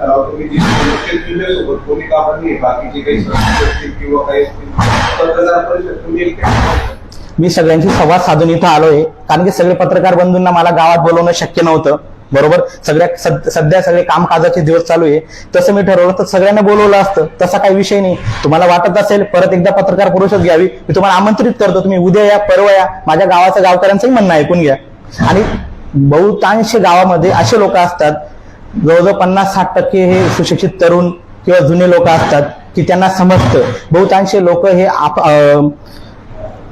तुम्ही जी कोणी बाकीचे काही संस्था असतील किंवा काही पत्रकार परिषद तुम्ही मी सगळ्यांशी संवाद साधून इथं आलोय कारण की सगळे पत्रकार बंधूंना मला गावात बोलवणं शक्य नव्हतं. बरोबर? सगळ्या सध्या सगळे कामकाजाचे दिवस चालू आहे. तसं मी ठरवलं तर सगळ्यांना बोलवलं असतं. तसा काही विषय नाही. तुम्हाला वाटत असेल परत एकदा पत्रकार परिषद घ्यावी. मी तुम्हाला आमंत्रित करतो तुम्ही उद्या या परवा या. माझ्या गावाचं गावकऱ्यांचंही म्हणणं ऐकून घ्या. आणि बहुतांश गावामध्ये असे लोक असतात जवळजवळ पन्नास साठ टक्के हे सुशिक्षित तरुण किंवा जुने लोक असतात की त्यांना समजतं. बहुतांश लोक हे आप अं,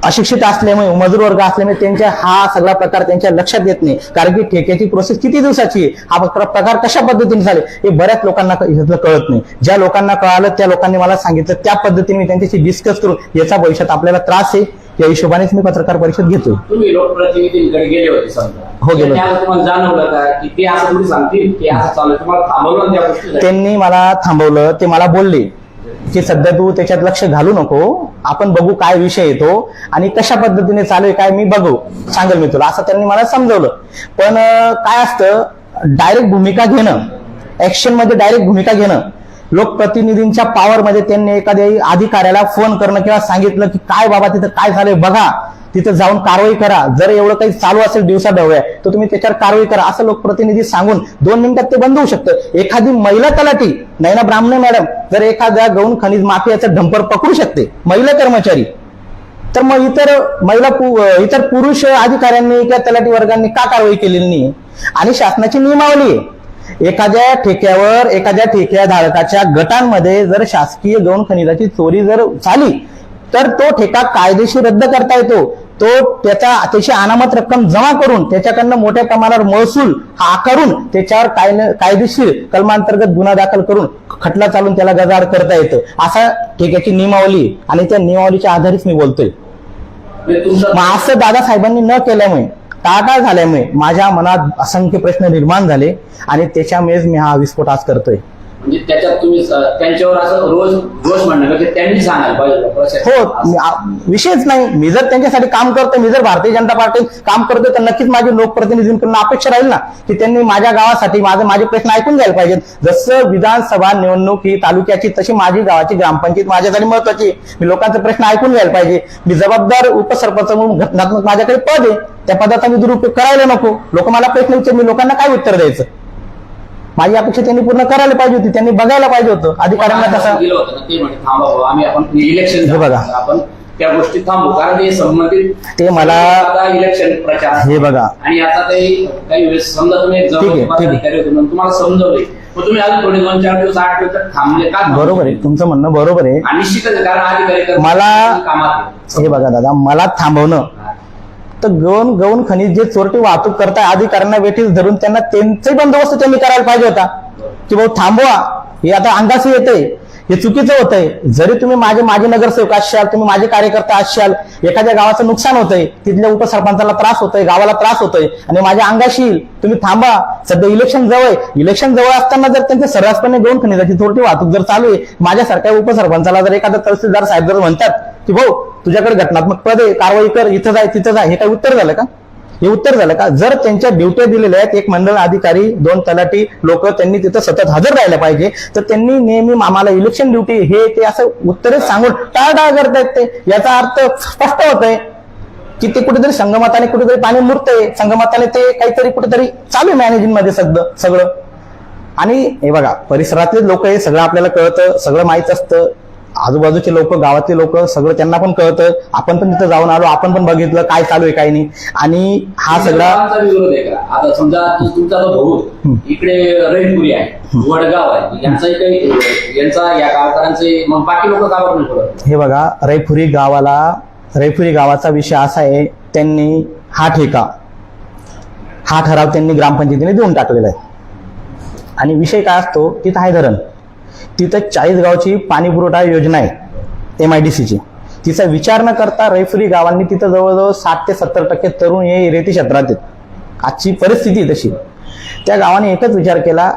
अशिक्षित असल्यामुळे मजूर वर्ग असल्यामुळे त्यांच्या हा सगळा प्रकार त्यांच्या लक्षात येत नाही. कारण की ठेक्याची प्रोसेस किती दिवसाची आहे? हा प्रकार प्रकार कशा पद्धतीने झाले? हे बऱ्याच लोकांना कळत नाही. ज्या लोकांना कळालं त्या लोकांनी मला सांगितलं त्या पद्धतीने मी त्यांच्याशी डिस्कस करून याचा भविष्यात आपल्याला त्रास आहे. या हिशोबानेच मी पत्रकार परिषद घेतोय. तुम्ही लोकप्रतिनिधींकडे गेले होते समजा. हो, गेलो. त्याला तुम्हाला जाणवलं का की ते असं थोडी सांगतील? की असं चालू आहे. तुम्हाला थांबवलं ना त्या गोष्टी? त्यांनी मला थांबवलं ते मला बोलले की सध्या तू त्याच्यात लक्ष घालू नको आपण बघू काय विषय येतो आणि कशा पद्धतीने चालू आहे काय मी बघू सांगेल मी तुला. असं त्यांनी मला समजवलं. पण अं, काय असतं डायरेक्ट भूमिका घेणं ऍक्शनमध्ये डायरेक्ट भूमिका घेणं लोकप्रतिनिधींच्या पॉवरमध्ये त्यांनी एखाद्या अधिकाऱ्याला फोन करणं किंवा सांगितलं की काय बाबा तिथं काय झालंय बघा. तिथं जाऊन कारवाई करा. जर एवढं काही चालू असेल दिवसा ढवळ्या तर तुम्ही त्याच्यावर कारवाई करा. असं लोकप्रतिनिधी सांगून दोन मिनिटात ते बंद होऊ शकतं. एखादी महिला तलाठी नैना ब्राह्मणे मॅडम जर एखाद्या गौण खनिज माफियाचं डंपर पकडू शकते महिला कर्मचारी तर मग इतर महिला पु- इतर पुरुष अधिकाऱ्यांनी किंवा तलाठी वर्गांनी का कारवाई केलेली नाही आणि शासनाची नियमावली आहे. एखाद्या ठेक्यावर एखाद्या ठेक्या धारकाच्या गटांमध्ये जर शासकीय गौण खनिजाची चोरी जर झाली तर तो ठेका कायदेशीर रद्द करता येतो तो त्याचा त्याची अनामत रक्कम जमा करून त्याच्याकडनं मोठ्या प्रमाणावर महसूल हा आकारून त्याच्यावर कायन- कायदेशीर कलमांतर्गत गुन्हा दाखल करून खटला चालून त्याला गजाआड करता येतं असा ठेक्याची नियमावली. आणि त्या नियमावलीच्या आधारेच मी बोलतोय म्हणजे मग असं दादासाहेबांनी न केल्यामुळे टाळाटाळ झाल्यामुळे माझ्या मनात असंख्य प्रश्न निर्माण झाले आणि त्याच्यामुळेच मी हा विस्फोट आज करतोय. म्हणजे त्याच्यात तुम्ही त्यांच्यावर असं रोज रोज म्हणणार की? त्यांनी सांगायला पाहिजे हो विषयच नाही. मी जर त्यांच्यासाठी काम करतो मी जर भारतीय जनता पार्टीत काम करतो तर नक्कीच माझे लोकप्रतिनिधींकडून अपेक्षा राहील ना की त्यांनी माझ्या गावासाठी माझे माझे प्रश्न ऐकून घ्यायला पाहिजेत. जसं विधानसभा निवडणूक ही तालुक्याची तशी माझी गावाची ग्रामपंचायत माझ्यासाठी महत्वाची मी लोकांचे प्रश्न ऐकून घ्यायला पाहिजे. मी जबाबदार उपसरपंच म्हणून घटनात्मक माझ्याकडे पद आहे. त्या पदाचा मी दुरुपयोग करायला नको. लोक मला प्रश्न विचार मी लोकांना काय उत्तर द्यायचं? माझी अपेक्षा त्यांनी पूर्ण करायला पाहिजे होती त्यांनी बघायला पाहिजे होतं अधिकाऱ्यांना कसं गेलं होतं ना ते म्हणजे थांबा आम्ही आपण इलेक्शन हे बघा. आपण त्या गोष्टी थांबू कारण ते संबंधित ते मला- आता इलेक्शन प्रचार हे बघा आणि आता काही काही वेळेस समजा तुम्ही एक ठीक आहे, जवळ ठीक आहे. अधिकारी होते म्हणून तुम्हाला समजवले मग तुम्ही अजून थोडे दोन चार दिवस आठ दिवस तर थांबले का थांबले? बरोबर आहे तुमचं म्हणणं बरोबर आहे आणि निश्चितच आहे, कारण अधिकारी कर्मचारी मला- कामात आहे. हे बघा दादा मला थांबवणं तर गौण गौण खनिज जे चोरटी वाहतूक करताय अधिकाऱ्यांना वेठीस धरून त्यांना त्यांचाही बंदोबस्त त्यांनी करायला पाहिजे होता. की भाऊ थांबवा. हे आता अंगाशी येते हे चुकीचं होतंय. जरी तुम्ही माझे माझे नगरसेवक असाल तुम्ही माझे कार्यकर्ता असाल एखाद्या गावाचं नुकसान होतंय तिथल्या उपसरपंचाला त्रास होतोय गावाला त्रास होतोय आणि माझ्या अंगाशी तुम्ही थांबा. सध्या इलेक्शन जवळ इलेक्शन जवळ असताना जर त्यांचे सर्रासपणे गौण खनिजाची चोरटी वाहतूक जर चालू आहे माझ्यासारख्या उपसरपंचाला जर एखादा तहसीलदार साहेब जर म्हणतात की भाऊ तुझ्याकडे घटनात्मक पद आहे कारवाई कर इथं जाय तिथं जाय. हे काय उत्तर झालं का? हे उत्तर झालं का? जर त्यांच्या ड्युट्या दिलेल्या आहेत एक मंडळ अधिकारी दोन तलाठी लोक त्यांनी तिथं सतत हजर राहायला पाहिजे तर त्यांनी नेहमी आम्हाला इलेक्शन ड्युटी हे ते असं उत्तरे सांगून टाळटाळ करतायत ते. याचा अर्थ स्पष्ट होत आहे की ते कुठेतरी संगमताने कुठेतरी पाणी मुरतंय. संगमताने ते काहीतरी कुठेतरी चालू आहे मॅनेजिंगमध्ये सगळं सगळं. आणि हे बघा परिसरातले लोक हे सगळं आपल्याला कळतं सगळं माहीत असतं. आजूबाजूचे लोक गावातले लोक सगळं त्यांना पण कळतं. आपण पण तिथं जाऊन आलो आपण पण बघितलं काय चालू आहे काय नाही. आणि हा सगळा आमचा विरोध आहे का? आता समजा तु- तुमचा जो भाऊ इकडे रहिपुरी आहे वडगाव आहे यांचा या गावकऱ्यांचे मग बाकी लोक गावात हे बघा रैफुरी गावाला रैफुरी गावाचा विषय असा आहे त्यांनी हा ठेका हा ठराव त्यांनी ग्रामपंचायतीने देऊन टाकलेला आहे. आणि विषय काय असतो तिथं आहे धरण. तिथं चाळीसगावची पाणी पुरवठा योजना आहे एम आय डी सीची तिचा विचार न करता रैफुरी गावांनी तिथं जवळजवळ साठ ते सत्तर टक्के तरुण हे रेती क्षेत्रात आहेत. आजची परिस्थिती तशी. त्या गावाने एकच विचार केला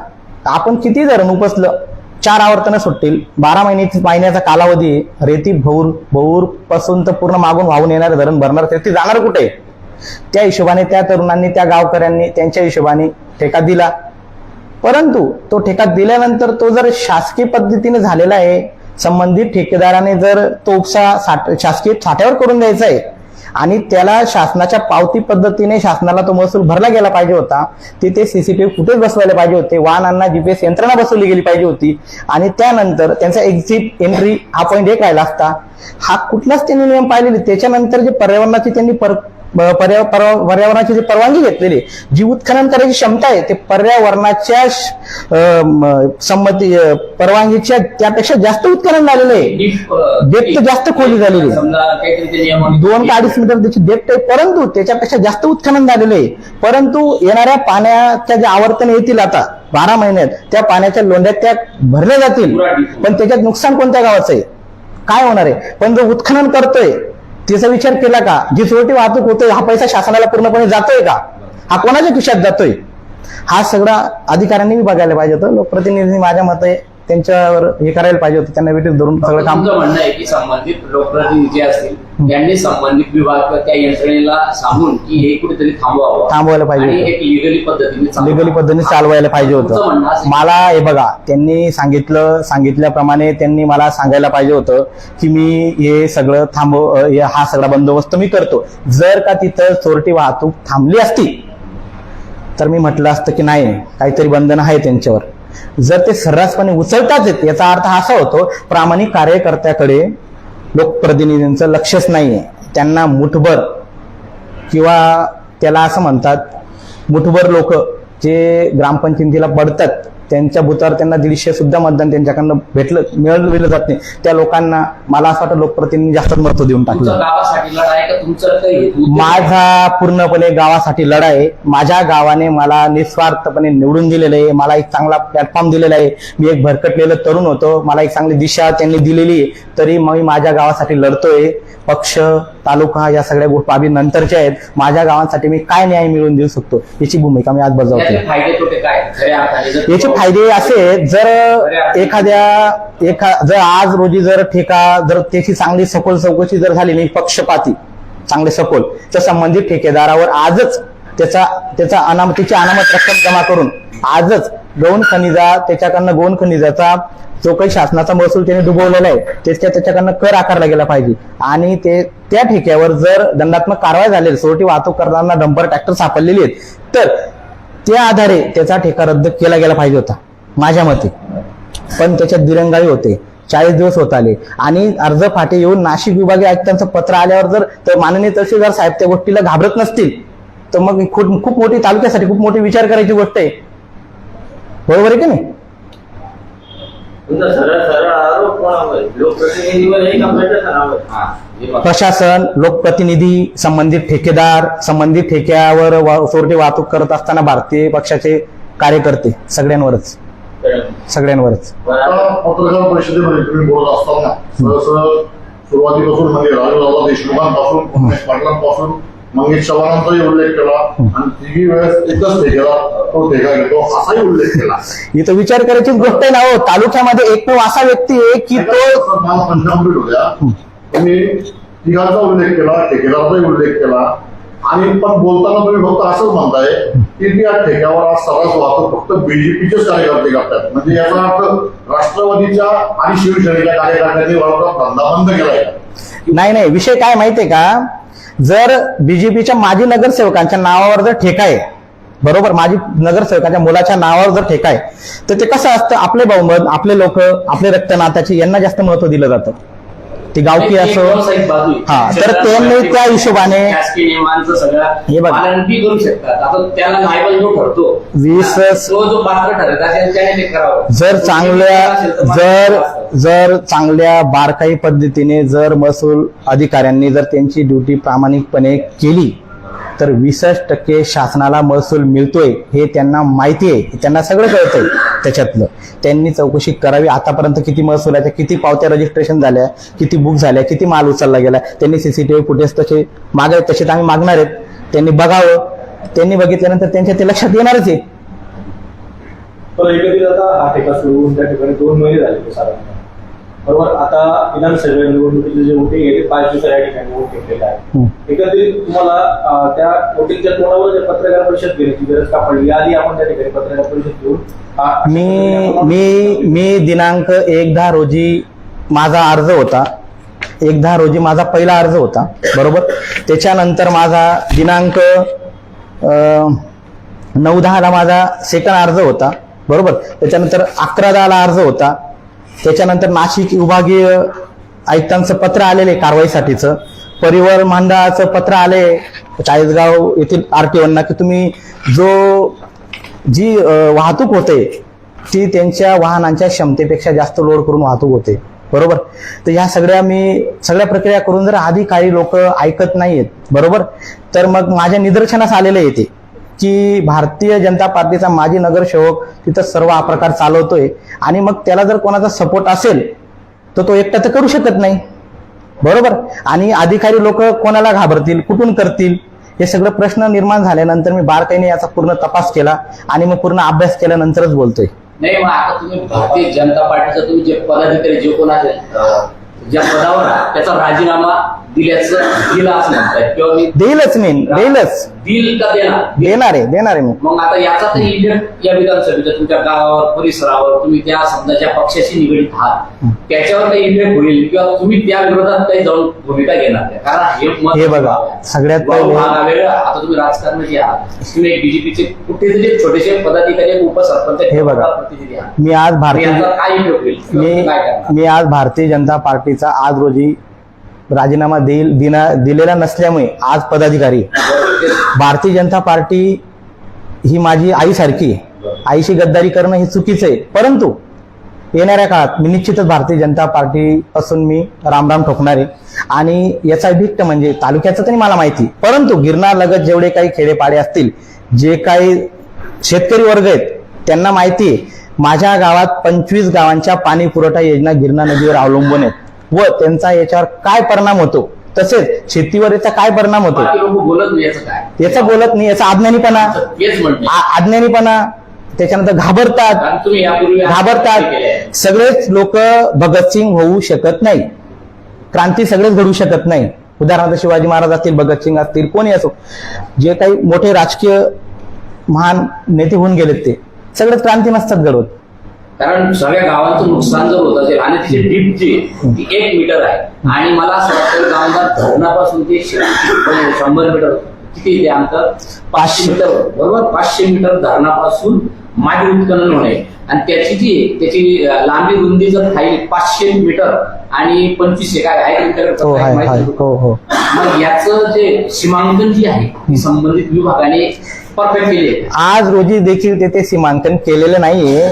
आपण किती धरण उपसलं चार आवर्तनं सुटतील बारा महिन्याची महिन्याचा कालावधी आहे. रेती भौर भौरपासून तर पूर्ण मागून वाहून येणारे धरण भरणार रेती जाणार कुठे? त्या हिशोबाने त्या तरुणांनी त्या गावकऱ्यांनी त्यांच्या हिशोबाने ठेका दिला. परंतु तो ठेका दिल्यानंतर तो जर शासकीय पद्धतीने झालेला आहे संबंधित ठेकेदाराने जर तो उपसा साठ शासकीय साठ्यावर करून द्यायचा आहे आणि त्याला शासनाच्या पावती पद्धतीने शासनाला तो महसूल भरला गेला पाहिजे होता तिथे सीसीटीव्ही फुटेज बसवायला पाहिजे होते वाहनांना जीपीएस यंत्रणा बसवली गेली पाहिजे होती आणि त्यानंतर त्यांचा एक्झिट एंट्री हा पॉईंट एक राहिला असता. हा कुठलाच त्यांनी नियम पाहिलेले त्याच्यानंतर जे पर्यावरणाची त्यांनी पर पर्यावरणाची जी परवानगी घेतलेली जी उत्खनन करायची क्षमता आहे ते पर्यावरणाच्या संमती परवानगीच्या त्यापेक्षा जास्त उत्खनन झालेलं आहे. Depth जास्त खोली झालेली आहे. ते दोन का अडीच मीटर त्याची डेप्थ आहे परंतु त्याच्यापेक्षा जास्त उत्खनन झालेलं आहे. परंतु येणाऱ्या पाण्याच्या जे आवर्तन येतील आता बारा महिन्यात त्या पाण्याच्या लोंढ्यात त्या भरल्या जातील. पण त्याच्यात नुकसान कोणत्या गावाचं आहे? काय होणार आहे? पण जो उत्खनन करतोय त्याचा विचार केला का? जी चोरटी वाहतूक होते हा पैसा शासनाला पूर्णपणे जातोय का? हा कोणाच्या खिशात जातोय? हा सगळा अधिकाऱ्यांनी बघायला पाहिजे होतं. लोकप्रतिनिधींनी माझ्या मते त्यांच्यावर हे करायला पाहिजे होतं. त्यांना वेटीस धरून सगळं काम तुमचं म्हणणं आहे की संबंधित लोकप्रतिनिधी असतील त्यांनी संबंधित विभाग त्या यंत्रणेला सांगून की हे कुठेतरी थांबवावं. थांबवायला पाहिजे आणि होतं. एक लिगली पद्धतीने. लिगली पद्धतीने चालवायला पाहिजे तुमचं होतं म्हणणं असं- मला हे बघा त्यांनी सांगितलं सांगितल्याप्रमाणे त्यांनी मला सांगायला पाहिजे होतं की मी हे सगळं अं, हे- हा सगळा बंदोबस्त मी करतो. जर का तिथं चोरटी वाहतूक थांबली असती तर मी म्हटलं असतं की नाही काहीतरी बंधन आहे त्यांच्यावर. जर ते सर्रासपणे उचलताच येत याचा अर्थ असा होतो प्रामाणिक कार्यकर्त्याकडे लोकप्रतिनिधींचं लक्षच नाहीये. त्यांना मुठभर किंवा त्याला असं म्हणतात मुठभर लोक जे ग्रामपंचायतीला पडतात त्यांच्या बुथावर त्यांना दीडशे सुद्धा मतदान त्यांच्याकडनं भेटलं मिळवलं जात नाही. त्या लोकांना मला असं वाटतं लोकप्रतिनिधी जास्त महत्त्व देऊन टाकलं. माझा पूर्णपणे गावासाठी लढा आहे. माझ्या गावाने मला निस्वार्थपणे निवडून दिलेलं आहे. मला एक चांगला प्लॅटफॉर्म दिलेला आहे. मी एक भरकटलेलं तरुण होतो. मला एक चांगली दिशा त्यांनी दिलेली आहे. तरी मी माझ्या गावासाठी लढतोय. पक्ष तालुका या सगळ्या बाबी नंतरच्या आहेत. माझ्या गावांसाठी मी काय न्याय मिळवून देऊ शकतो याची भूमिका मी आज बजावतो याचे फायदे असे जर एखाद्या एखा जर आज रोजी जर ठेका जर त्याची चांगली सखोल चौकशी जर झाली नाही पक्षपाती चांगले सखोल तर संबंधित ठेकेदारावर आजच त्याचा त्याचा अनामतीची अनामत रक्कम जमा करून आजच गौण खनिजा त्याच्याकडनं गौण खनिजाचा जो काही शासनाचा महसूल त्याने डुबवलेला आहे त्याच्या त्याच्याकडनं कर आकारला गेला पाहिजे. आणि ते त्या ठेक्यावर जर दंडात्मक कारवाई झाली सोरटी वाहतूक करताना डंपर ट्रॅक्टर सापडलेली आहेत तर त्या आधारे त्याचा ठेका रद्द केला गेला पाहिजे होता माझ्या मते. पण त्याच्यात दिरंगाई होते चाळीस दिवस होत आले. आणि अर्ज फाटे येऊन नाशिक विभागीय आयुक्तांचं पत्र आल्यावर जर तर माननीय तहसीलदार साहेब त्या गोष्टीला घाबरत नसतील तर मग खूप खूप मोठी तालुक्यासाठी खूप मोठी विचार करायची गोष्ट आहे. बरोबर आहे की नाही? तुमचा सरळ सरळ आरोप कोणावर? लोकप्रतिनिधीवर आहे का प्रशासनावर हा, हे बघा. प्रशासन लोकप्रतिनिधी संबंधित ठेकेदार संबंधित ठेक्यावर वा- चोरटी वाहतूक करत असताना भारतीय पक्षाचे कार्यकर्ते सगळ्यांवरच. सगळ्यांवरच. पत्रकार परिषदेमध्ये तुम्ही बोलत असताना सहसं सुरुवातीपासून म्हणजे राजूदादा देशमुखांपासून उमेश पाटलांपासून मंगेश चव्हाणांचाही उल्लेख केला. आणि तिघी वेळेस एकच ठेकेला तो ठेका घेतो असाही उल्लेख केला. इथं विचार करायचीच गोष्ट आहे ना हो. तालुक्यामध्ये एक असा व्यक्ती आहे की तो पंचामृत होत्या तुम्ही तिघांचा उल्लेख केला ठेकेदाराचाही उल्लेख केला. आणि पण बोलताना तुम्ही फक्त असंच म्हणताय की त्या ठेक्यावर आज सर्रास वाहतूक फक्त बीजेपीचेच कार्यकर्ते करतात. म्हणजे याचा अर्थ राष्ट्रवादीच्या आणि शिवसेनेच्या कार्यकर्त्यांनी धंदा बंद केलाय. नाही नाही विषय काय माहितीये का? जर बीजेपीच्या माजी नगरसेवकांच्या नावावर जर ठेका आहे बरोबर? माजी नगरसेवकाच्या मुलाच्या नावावर जर ठेका आहे तर ते कसं असतं? आपले बहुमत आपले लोक आपले रक्तनाथाची यांना जास्त महत्त्व दिलं जातं. ती गावकी असो. हा, तर त्यांनी त्या हिशोबाने- हे बघा. वीस- जर चांगल्या जर जर चांगल्या बारकाई पद्धतीने जर महसूल अधिकाऱ्यांनी जर त्यांची ड्युटी प्रामाणिकपणे केली तर वीसच टक्के शासनाला महसूल मिळतोय हे त्यांना माहिती आहे त्यांना सगळं कळतंय त्याच्यातलं. त्यांनी चौकशी करावी. आतापर्यंत किती महसुलाच्या किती पावत्या रजिस्ट्रेशन झाल्या किती बुक झाल्या किती माल उचलला गेला त्यांनी सीसीटीव्ही फुटेज तसे मागावे तसे तर आम्ही मागणार आहेत. त्यांनी बघावं. त्यांनी बघितल्यानंतर त्यांच्या ते लक्षात येणारच आहे. पण आता हा ठेका सुरू होऊन त्या ठिकाणी दोन महिने झाले साधारण. बरोबर? आता विधानसभा निवडणुकीचे जे वोटिंग आहे ते पाच दिवसा या ठिकाणी वोट घेतलेलं. आहे. एकंदरीत तुम्हाला त्या वोटिंगच्या तोंडावर जे पत्रकार परिषद घेण्याची गरज का पडली? याआधी आपण त्या ठिकाणी पत्रकार परिषद घेऊन मी मी मी दिनांक एक दहा रोजी माझा अर्ज होता. एक दहा रोजी माझा पहिला अर्ज होता. बरोबर? त्याच्यानंतर माझा दिनांक नऊ दहाला माझा सेकंड अर्ज होता. बरोबर? त्याच्यानंतर अकरा दहाला अर्ज होता. त्याच्यानंतर नाशिक विभागीय आयुक्तांचं पत्र आलेले कारवाईसाठीचं. परिवहन मंडळाचं पत्र आले. चाळीसगाव येथील आरटीओना की तुम्ही जो जी वाहतूक होते ती त्यांच्या वाहनांच्या क्षमतेपेक्षा जास्त लोड करून वाहतूक होते. बरोबर? तर ह्या सगळ्या मी सगळ्या प्रक्रिया करून जर आधी काही लोक ऐकत नाहीयेत बरोबर? तर मग माझ्या निदर्शनास आलेले येते. की भारतीय जनता पार्टीचा माजी नगरसेवक तिथं सर्व हा प्रकार चालवतोय. आणि मग त्याला जर कोणाचा सपोर्ट असेल तर तो एकटा तर करू शकत नाही. बरोबर? आणि अधिकारी लोक कोणाला घाबरतील कुठून करतील हे सगळं प्रश्न निर्माण झाल्यानंतर मी बारकाईने याचा पूर्ण तपास केला आणि मग पूर्ण अभ्यास केल्यानंतरच बोलतोय. नाही मग आता तुम्ही भारतीय जनता पार्टीचा तुम्ही जे पदाधिकारी जे कोण असेल ज्या पदावर आहे त्याचा राजीनामा दिल्याचं म्हणताय. किंवा मी देईलच मी देईलच दिल का देणार? देणार आहे देणार आहे मी. मग आता याचा तर इलेक्ट या विधानसभेच्या तुमच्या गावावर परिसरावर तुम्ही त्या समजा ज्या पक्षाशी निगडीत आहात. त्याच्यावर काही इफेक्ट होईल किंवा तुम्ही त्या विरोधात काही जाऊन भूमिका घेणार नाही कारण हे मत हे बघा, सगळ्यात भाऊ पहिले- वेगळा. आता तुम्ही राजकारणाचे आहात तुम्ही एक बीजेपीचे कुठेतरी छोटेसे पदाधिकारी एक उपसरपंच हे बघा. प्रतिनिधी आहात. मी आज भारतीय याचा काय इफेक्ट होईल? किंवा मी तुम्ही काय करणार? मी आज भारतीय जनता पार्टीचा आज रोजी राजीनामा देईल दिना दिलेला नसल्यामुळे आज पदाधिकारी भारतीय जनता पार्टी ही माझी आईसारखी आईशी गद्दारी करणं हे चुकीचं आहे. परंतु येणाऱ्या काळात मी निश्चितच भारतीय जनता पार्टी असून मी रामराम ठोकणार आहे. आणि याचा इफेक्ट म्हणजे तालुक्याचं तरी मला माहिती परंतु गिरणार लगत जेवढे काही खेडेपाडे असतील जे काही शेतकरी वर्ग आहेत त्यांना माहिती आहे माझ्या गावात पंचवीस गावांच्या पाणी पुरवठा योजना गिरणा नदीवर अवलंबून आहेत. व त्यांचा याच्यावर काय परिणाम होतो? तसेच शेतीवर याचा काय परिणाम होतो? बोलत नाही याचं काय? याचा बोलत नाही याचा अज्ञानीपणा. अज्ञानीपणा. त्याच्यानंतर घाबरतात. घाबरतात. सगळेच लोक भगतसिंग होऊ शकत नाही. क्रांती सगळेच घडू शकत नाही. उदाहरणार्थ शिवाजी महाराज असतील भगतसिंग असतील कोणी असो. जे काही मोठे राजकीय महान नेते होऊन गेलेत ते. सगळेच क्रांती नसतात घडवत. कारण सगळ्या गावांचं नुकसान जर होत असेल आणि तिची डीप जी ती एक मीटर आहे. आणि मला असं वाटतं धरणापासून ते शंभर मीटर किती ते अंतर पाचशे मीटर बरोबर? पाचशे मीटर धरणापासून माती उत्खनन होणे. आणि त्याची जी त्याची लांबी रुंदी जर राहील पाचशे मीटर आणि पंचवीसशे काय आहे तुमच्याकडे हो हो हो. मग याचं जे सीमांकन जे आहे ती संबंधित विभागाने परफेक्ट केली. आज रोजी देखील तेथे सीमांकन केलेलं नाहीये.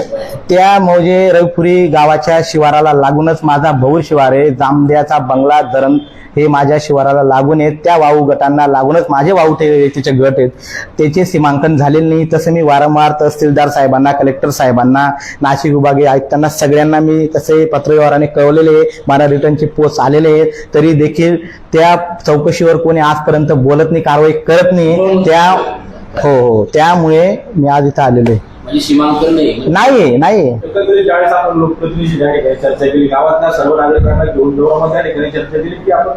त्या मौजे रविपुरी गावाच्या शिवाराला लागूनच माझा भौर शिवार आहे जांभ्याचा बंगला धरण हे माझ्या शिवाराला लागून आहेत. त्या वाऊ गटांना लागूनच माझे वाहू तिचे गट आहेत. त्याचे सीमांकन झालेले नाही. तसं मी वारंवार तहसीलदार साहेबांना कलेक्टर साहेबांना नाशिक विभागीय आयुक्तांना सगळ्यांना मी तसे पत्रव्यवहाराने कळवलेले आहे. मला रिटर्नचे पोस्ट आलेले आहेत तरी देखील त्या चौकशीवर कोणी आजपर्यंत बोलत नाही कारवाई करत नाही. त्या हो हो. हो. त्यामुळे मी आज इथं आलेलो आहे. म्हणजे सीमांकन नाही. नाही नाही एकंदरीत ज्यावेळेस आपण लोकप्रतिनिधी त्या ठिकाणी चर्चा केली गावातल्या सर्व नागरिकांना घेऊन जेव्हा त्या ठिकाणी चर्चा केली की आपण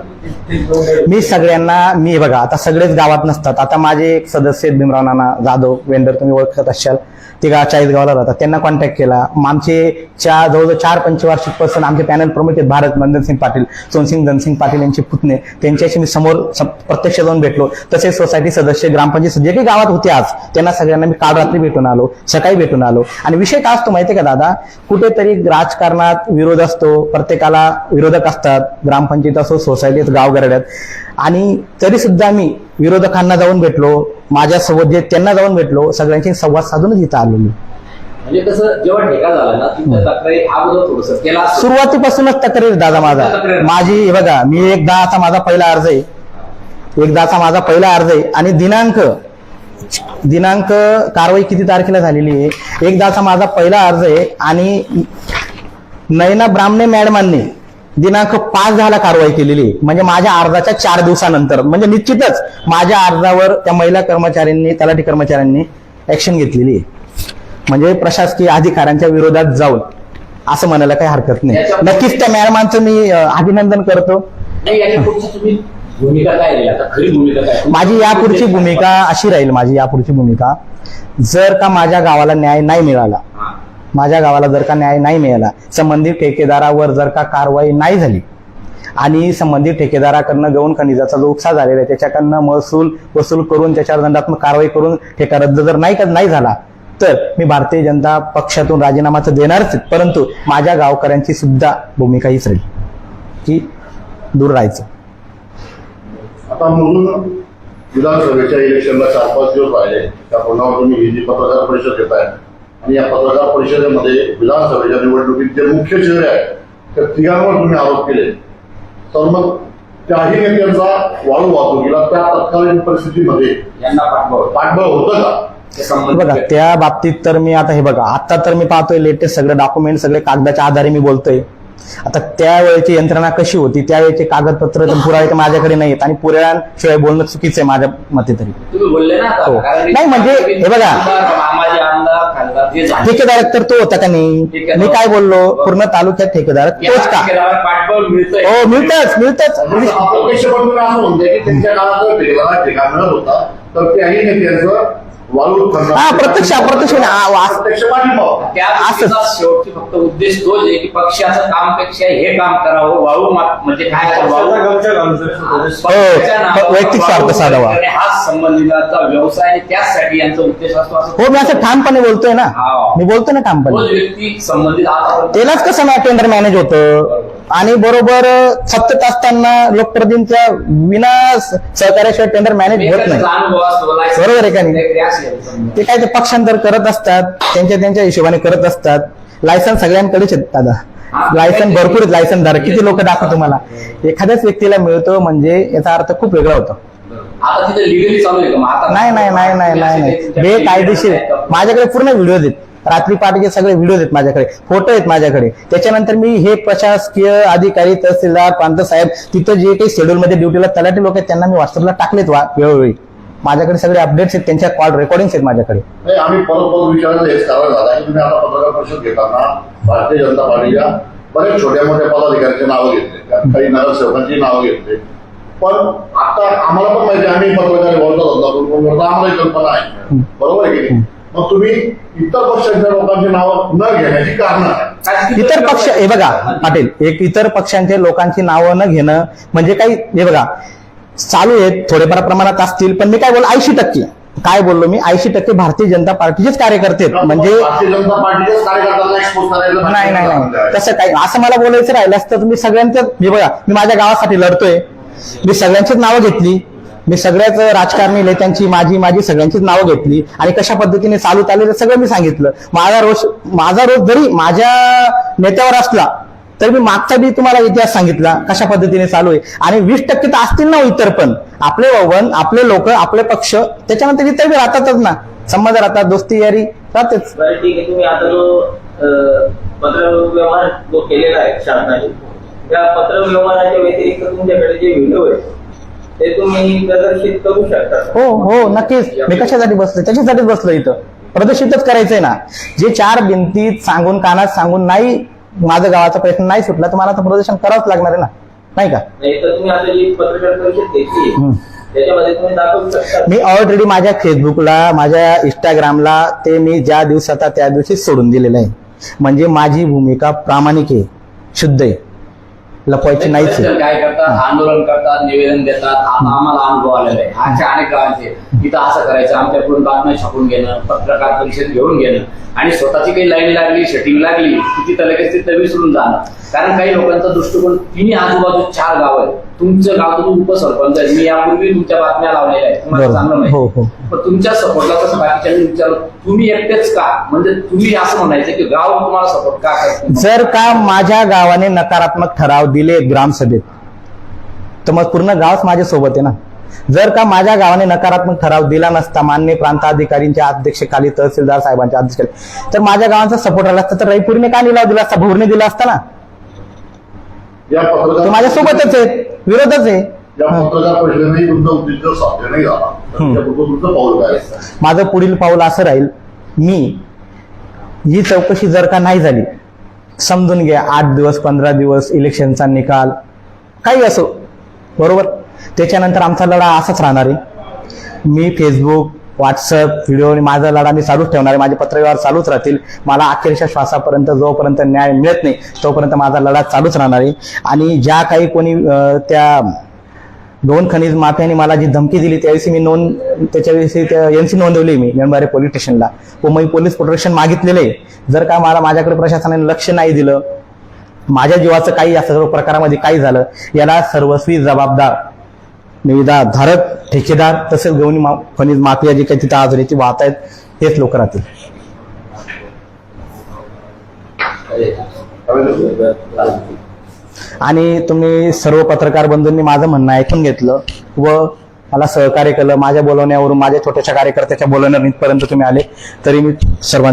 तिथे जाऊन त्या- मी सगळ्यांना मी बघा आता सगळेच गावात नसतात. आता माझे एक सदस्य आहेत भीमराव नाना जाधव वेंडर तुम्ही ओळखत असाल. ते गा चाळीस गावाला राहतात. त्यांना कॉन्टॅक्ट केला. आमचे चार जवळजवळ चार पंचवार्षिक पर्सन आमचे पॅनल प्रमुख आहेत भारत मंदन सिंग पाटील सोनसिंग धनसिंग पाटील यांचे पुतणे. त्यांच्याशी मी समोर सम- प्रत्यक्ष जाऊन भेटलो. तसेच सोसायटी सदस्य ग्रामपंचायत जे काही गावात होते आज त्यांना सगळ्यांना मी काल रात्री भेटून आलो. सकाळी भेटून आलो. आणि विषय काय असतो माहितीये का दादा? कुठेतरी राजकारणात विरोध असतो प्रत्येकाला विरोधक असतात ग्रामपंचायत असो सोसायटीत गावगरड्यात. आणि तरी सुद्धा मी विरोधकांना जाऊन भेटलो माझ्यासोबत जे त्यांना जाऊन भेटलो सगळ्यांशी संवाद साधूनच इथं आलो मी म्हणजे कसं जेव्हा ठेका झाला ना तुमच्या तक्रारी अगोदर थोडस केला असतं. सुरुवातीपासूनच तक्रार दादा माझा. माझी बघा मी एकदाचा माझा पहिला अर्ज आहे. एकदाचा माझा पहिला अर्ज आहे. आणि दिनांक दिनांक कारवाई किती तारखेला झालेली आहे? एकदाचा माझा पहिला अर्ज आहे आणि नयना ब्राह्मणे मॅडमांनी दिनांक पाच दहाला कारवाई केलेली आहे. म्हणजे माझ्या अर्जाच्या चार दिवसानंतर. म्हणजे निश्चितच माझ्या अर्जावर त्या महिला कर्मचाऱ्यांनी तलाठी कर्मचाऱ्यांनी ऍक्शन घेतलेली आहे. म्हणजे प्रशासकीय अधिकाऱ्यांच्या विरोधात जाऊन असं म्हणायला काही हरकत नाही. नक्कीच त्या मॅडमांचं मी अभिनंदन करतो. भूमिका काय आता खरी भूमिका काय? माझी यापुढची भूमिका अशी राहील माझी यापुढची भूमिका. जर का माझ्या गावाला न्याय नाही मिळाला हा. माझ्या गावाला जर का न्याय नाही मिळाला संबंधित ठेकेदारावर जर का कारवाई नाही झाली आणि संबंधित ठेकेदाराकडनं गौण खनिजाचा जो उपसा झालेला आहे त्याच्याकडनं महसूल वसूल करून त्याच्यावर दंडात्मक कारवाई करून ठेका रद्द जर नाही नाही झाला तर मी भारतीय जनता पक्षातून राजीनामा तर देणारच. परंतु माझ्या गावकऱ्यांची सुद्धा भूमिका हीच राहील की दूर राहायचं. आता म्हणून विधानसभेच्या इलेक्शनला चार पाच दिवस राहिले. त्या पुन्हा तुम्ही ही जी पत्रकार परिषद घेत आहे आणि या पत्रकार परिषदेमध्ये विधानसभेच्या निवडणुकीत जे मुख्य चेहरे आहेत त्या तिघांवर तुम्ही आरोप केले. तर मग त्याही नेत्यांचा वाळू वाहतुकीला त्या तत्कालीन परिस्थितीमध्ये यांना पाठबळ पाठबळ होतं का? बघा त्या बाबतीत तर मी आता हे बघा आता तर मी पाहतोय लेटेस्ट सगळे डॉक्युमेंट सगळे कागदाच्या आधारे मी बोलतोय. आता त्यावेळेची यंत्रणा कशी होती त्यावेळेचे कागदपत्र तर पुरावे तर माझ्याकडे नाही आहेत आणि पुराव्यांशिवाय बोलणं चुकीचं आहे माझ्या मते तरी. हो. नाही, म्हणजे हे बघा. ठेकेदार तर तो होता का नाही. मी काय बोललो पूर्ण तालुक्यात ठेकेदार तोच का हो मिळतच मिळतच मिळत होता तर त्याही नेत्यांचं हा, प्रत्यक्ष- अप्रत्यक्ष शेवटची फक्त उद्देश तोच आहे की पक्षाचं कामपेक्षा हे काम करावं वाळू म्हणजे काय हो, वैयक्तिक स्वार्थ साधावा. हाच संबंधिताचा व्यवसाय आणि त्याचसाठी यांचा उद्देश असतो असं. हो मी असं ठामपणे बोलतोय ना. हा. मी बोलतोय ना ठामपणे. व्यक्ती संबंधित आता त्यालाच कसं ना टेंडर मॅनेज होतं? आणि बरोबर सत्तेत असताना लोकप्रतिनिधींच्या विना सहकार्याशिवाय टेंडर मॅनेज होत नाही. बरोबर आहे का नाही? ते काय ते पक्षांतर करत असतात त्यांच्या त्यांच्या हिशोबाने करत असतात. लायसन सगळ्यांकडेच आहेत दादा. लायसन भरपूर लायसन धारक. किती लोक दाखवतो तुम्हाला? एखाद्याच व्यक्तीला मिळतो म्हणजे याचा अर्थ खूप वेगळा होतो. नाही नाही नाही नाही नाही नाही. बेकायदेशीर. माझ्याकडे पूर्ण व्हिडिओ आहेत. रात्री पाठीचे सगळे व्हिडिओ आहेत माझ्याकडे फोटो आहेत माझ्याकडे. त्याच्यानंतर मी हे प्रशासकीय अधिकारी तहसीलदार प्रांत साहेब तिथं जे काही शेड्यूल मध्ये ड्युटीला तलाठी लोक आहेत त्यांना मी व्हॉट्सअपला टाकलेत वा- वेळोवेळी. माझ्याकडे सगळे अपडेट्स आहेत त्यांच्या कॉल रेकॉर्डिंग्स आहेत माझ्याकडे. आम्ही परत परत विचारायचं हेच कारण झालं की तुम्ही आता पत्रकार परिषद घेताना भारतीय जनता पार्टीच्या बरेच छोट्या मोठ्या पदाधिकाऱ्यांची नावं घेतले. काही नगरसेवकांची नावं घेतले. पण आता आम्हाला पण माहिती आम्ही पत्रकार बोलतो आम्हाला कल्पना आहे. बरोबर आहे की मग तुम्ही इतर पक्षांच्या लोकांची नावं न घेण्याची कारण इतर पक्ष हे बघा पाटील एक इतर पक्षांच्या लोकांची नावं न घेणं म्हणजे काही हे बघा चालू आहेत थोडेफार प्रमाणात असतील पण मी काय बोल ऐंशी टक्के. काय बोललो मी? ऐंशी टक्के भारतीय जनता पार्टीचेच कार्यकर्ते म्हणजे नाही नाही नाही. तसं काही असं मला बोलायचं राहिलं असतं मी सगळ्यांचं मी बघा मी माझ्या गावासाठी लढतोय. मी सगळ्यांचीच नावं घेतली. मी सगळ्याच राजकारणी नेत्यांची माझी माझी सगळ्यांचीच नावं घेतली आणि कशा पद्धतीने चालू चाललेलं सगळं मी सांगितलं. माझा रोष माझा रोष जरी माझ्या नेत्यावर असला तर मी मागचा बी तुम्हाला इतिहास सांगितला कशा पद्धतीने चालू आहे. आणि वीस टक्के तर असतील ना इतर पण. आपले ववन आपले लोक आपले पक्ष त्याच्यानंतर इतर बी राहतातच ना. संबंध राहतात दोस्ती यारी राहतेच. ठीक आहे. तुम्ही आता जो पत्रव्यवहार जो केलेला आहे शासनाने त्या पत्रव्यवहाराच्या व्यतिरिक्त तुमच्याकडे जे व्हिडिओ आहे ते तुम्ही प्रदर्शित करू शकता. हो हो नक्कीच. मी कशासाठी बसलोय? त्याच्यासाठीच बसलो इथं. प्रदर्शितच करायचंय ना. जे चार भिंतीत सांगून कानात सांगून नाही माझं गावाचा प्रश्न नाही सुटला तर मला तर प्रदर्शन करावंच लागणार आहे ना? नाही का? नाही तर तुम्ही आता जी पत्रकार परिषद घेतली हम्म. त्याच्यामध्ये तुम्ही दाखवू शकता. मी ऑलरेडी माझ्या फेसबुकला माझ्या इंस्टाग्रामला ते मी ज्या दिवसाचा त्या दिवशी सोडून दिलेलं आहे. म्हणजे माझी भूमिका प्रामाणिक आहे शुद्ध आहे. लपवायची नाहीच आहे. काय करतात? आंदोलन करतात निवेदन देतात. आता आम्हाला अनुभव आलेला आहे. आजच्या अनेक गावांचे इथं असं करायचं आमच्याकडून बातम्या छापून घेणं पत्रकार परिषद घेऊन घेणं. आणि स्वतःची काही लाईन लागली सेटिंग लागली की तिथं लगेच तिथं विसरून जाणं. कारण काही लोकांचा दृष्टिकोन तिन्ही आजूबाजू चार गाव आहेत. तुमचं गाव तुम्ही उपसरपंच आहे मी यापूर्वी तुमच्या बातम्या लावलेल्या आहेत. तुम्हाला. चांगलं हो, माहिती. हो. पण तुमच्या सपोर्टला कसं बाकीच्यांनी विचारलं तुम्ही एकटेच का? म्हणजे तुम्ही असं म्हणायचं की गाव तुम्हाला सपोर्ट का करते जर का माझ्या गावाने नकारात्मक ठराव दिले ग्रामसभेत तर मग पूर्ण गावच माझ्या सोबत आहे ना? जर का माझ्या गावाने नकारात्मक ठराव दिला नसता मान्य प्रांताधिकारींच्या अध्यक्षखाली तहसीलदार साहेबांच्या अध्यक्षखाली तर माझ्या गावांचा सपोर्ट आला असता तर रईपुरीने का निलाव दिला असता? भोरने दिला असता ना? या पत्रकार माझ्या सोबतच आहेत विरोधच आहे. या पत्रकार परिषदेने तुमचं उद्दिष्ट साध्य नाही झाला. तर हम्म. त्यापुढचं तुमचं पाऊल काय आहे? माझं पुढील पाऊल असं राहील मी ही चौकशी जर का नाही झाली समजून घ्या आठ दिवस पंधरा दिवस इलेक्शनचा निकाल काही असो बरोबर? त्याच्यानंतर आमचा लढा असाच राहणार आहे. मी फेसबुक व्हॉट्सअप व्हिडिओ माझा लढा मी चालूच ठेवणार आहे. माझे पत्रव्यवहार चालूच राहतील. मला अखेरच्या श्वासापर्यंत जोपर्यंत न्याय मिळत नाही तोपर्यंत माझा लढा चालूच राहणार आहे. आणि ज्या काही कोणी त्या दोन खनिज माफियांनी मला जी धमकी दिली त्याविषयी मी नोंद त्याच्याविषयी त्या एनसी नोंदवली मी मेंबारे पोलीस स्टेशनला. व मी पोलीस प्रोटेक्शन मागितलेलं आहे. जर का मला माझ्याकडे प्रशासनाने लक्ष नाही दिलं माझ्या जीवाचं काही या सर्व प्रकारामध्ये काही झालं याला सर्वस्वी जबाबदार निविदा धारक ठेकेदार तसेच गवणी मा खनिज माफिया जी काही तिथं आज ती वाहत आहेत हेच लोक राहतील. आणि तुम्ही सर्व पत्रकार बंधूंनी माझं म्हणणं ऐकून घेतलं व मला सहकार्य केलं. माझ्या बोलवण्यावरून माझ्या छोट्याशा कार्यकर्त्याच्या बोलवण्यावर इथपर्यंत तुम्ही आले. तरी मी सर्वांना